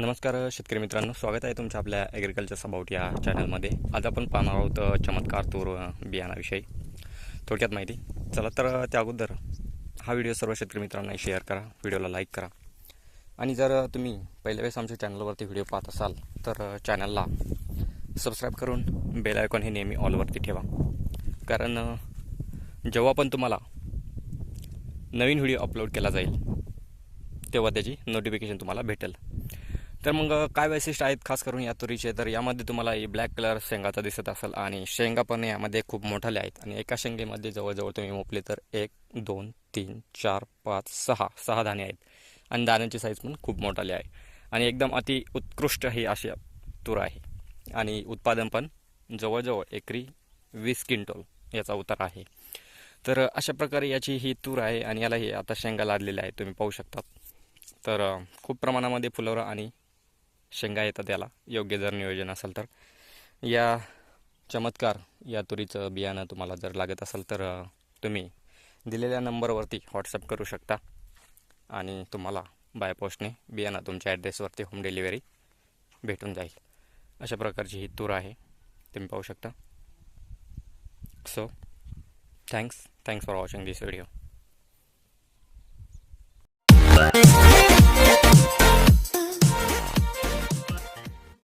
नमस्कार शेतकरी मित्रांनो. स्वागत आहे तुमच्या आपल्या ॲग्रिकल्चर सबाउट या चॅनलमध्ये आज आपण पाहणार आहोत चमत्कार तूर बियाणाविषयी. थोडक्यात माहिती. चला तर त्या अगोदर हा व्हिडिओ सर्व शेतकरी मित्रांना शेअर करा व्हिडिओला लाईक करा. आणि जर तुम्ही पहिल्या वेळेस आमच्या चॅनलवरती व्हिडिओ पाहत असाल तर चॅनलला सबस्क्राईब करून बेल आयकॉन हे नेहमी ऑलवरती ठेवा. कारण जेव्हा पण तुम्हाला नवीन व्हिडिओ अपलोड केला जाईल तेव्हा त्याची नोटिफिकेशन तुम्हाला भेटेल. तर मग काय वैशिष्ट्य आहेत खास करून या तुरीचे? तर यामध्ये तुम्हाला ही ब्लॅक कलर शेंगाचा दिसत असेल आणि शेंगा पण यामध्ये खूप मोठाले आहेत आणि एका शेंगेमध्ये जवळजवळ तुम्ही मोपले तर एक दोन तीन चार पाच सहा सहा दाणे आहेत आणि दाण्यांची साईज पण खूप मोठाली आहे. आणि एकदम अति उत्कृष्ट ही अशी तूर आहे आणि उत्पादन पण जवळजवळ एकरी वीस क्विंटल याचा उतार आहे. तर अशा प्रकारे याची ही तूर आहे आणि यालाही आता शेंगा लादलेल्या आहेत तुम्ही पाहू शकता तर खूप प्रमाणामध्ये फुलवरं आणि शेंगा येतात याला योग्य जर नियोजन असेल तर. या चमत्कार या तुरीचं बियाणं तुम्हाला जर लागत असेल तर तुम्ही दिलेल्या नंबरवरती व्हॉट्सअप करू शकता. आणि तुम्हाला बायपोस्टने बियाणं तुमच्या ॲड्रेसवरती होम डिलिव्हरी भेटून जाईल. अशा प्रकारची ही तूर आहे. तुम्ही पाहू शकता. So thanks thanks for watching this video